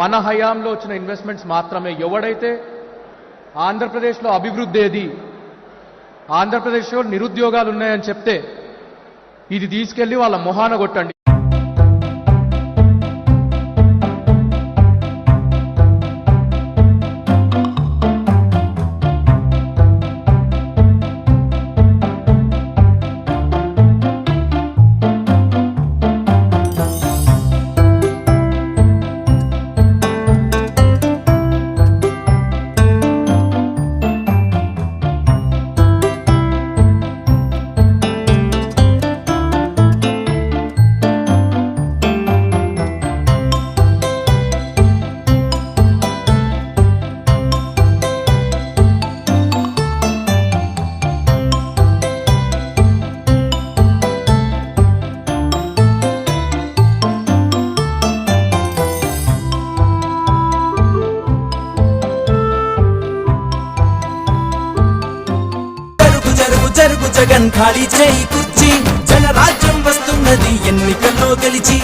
మన హయాంలో వచ్చిన ఇన్వెస్ట్మెంట్స్ మాత్రమే. ఎవడైతే ఆంధ్రప్రదేశ్లో అభివృద్ధి ఏది ఆంధ్రప్రదేశ్లో నిరుద్యోగాలు ఉన్నాయని చెప్తే ఇది తీసుకెళ్ళి వాళ్ళ మొహాన కొట్టండి. జగన్ ఖాళీ చేయి కుర్చీ. జనరాజ్యం వస్తున్నది ఎన్నికల్లో గెలిచి.